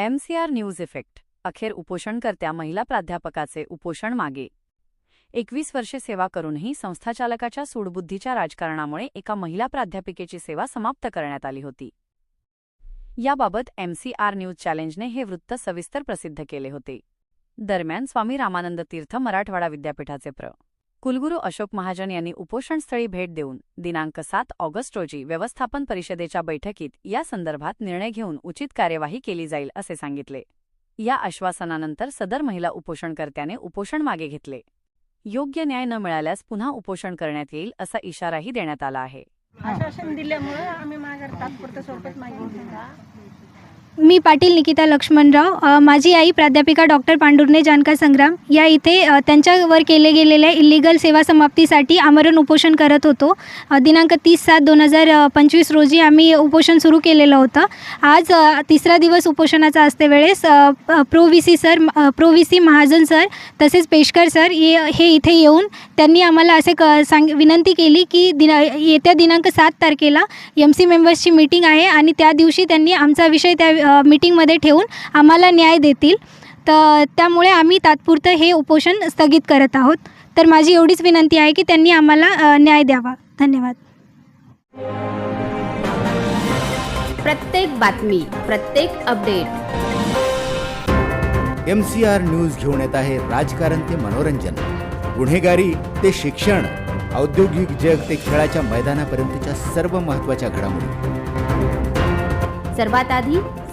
MCR news effect अखेर उपोषणकर्त्या महिला प्राध्यापकाचे उपोषण मागे. एकवीस वर्षे सेवा करूनही संस्थाचालकाच्या सूडबुद्धीच्या राजकारणामुळे एका महिला प्राध्यापिकेची सेवा समाप्त करण्यात आली होती. याबाबत एमसीआर न्यूज चॅलेंजने हे वृत्त सविस्तर प्रसिद्ध केले होते. दरम्यान स्वामी रामानंद तीर्थ मराठवाडा विद्यापीठाचे प्र. कुलगुरू अशोक महाजन यांनी उपोषणस्थळी भेट देऊन दिनांक सात ऑगस्ट रोजी व्यवस्थापन परिषदेच्या बैठकीत या संदर्भात निर्णय घेऊन उचित कार्यवाही केली जाईल असे सांगितले. या आश्वासनानंतर सदर महिला उपोषणकर्त्याने उपोषण मागे घेतले. योग्य न्याय न मिळाल्यास पुन्हा उपोषण करण्यात येईल असा इशाराही देण्यात आला आहे. आश्वासन दिल्यामुळे आम्ही माघार स्वरूपात मागे मी पाटील निकिता लक्ष्मणराव माझी आई प्राध्यापिका डॉक्टर पांडुर्णे जानका संग्राम. या इथे त्यांच्यावर केले गेलेल्या इलिगल सेवा समाप्तीसाठी आमरण उपोषण करत होतो. दिनांक तीस सात दोन हजार पंचवीस रोजी आम्ही उपोषण सुरू केलेलं होतं. आज तिसरा दिवस उपोषणाचा असते वेळेस pro V C sir pro V C Mahajan sir तसेच पेशकर सर ये हे इथे येऊन त्यांनी आम्हाला असे क सांग विनंती केली की दिना येत्या दिनांक सात तारखेला एम सी मेंबर्सची मीटिंग आहे आणि त्या दिवशी त्यांनी आमचा विषय त्या मीटिंगमध्ये ठेवून आम्हाला न्याय देतील. तर त्यामुळे आम्ही तात्पुरतं हे उपोषण स्थगित करत आहोत. तर माझी एवढीच विनंती आहे की त्यांनी आम्हाला न्याय द्यावा. धन्यवाद. प्रत्येक बातमी प्रत्येक update. M C R news घेऊन येत आहे राजकारण ते मनोरंजन. गुन्हेगारी ते शिक्षण औद्योगिक जग ते खेळाच्या मैदानापर्यंतच्या सर्व महत्त्वाच्या घडामोडी. सर्वात आधी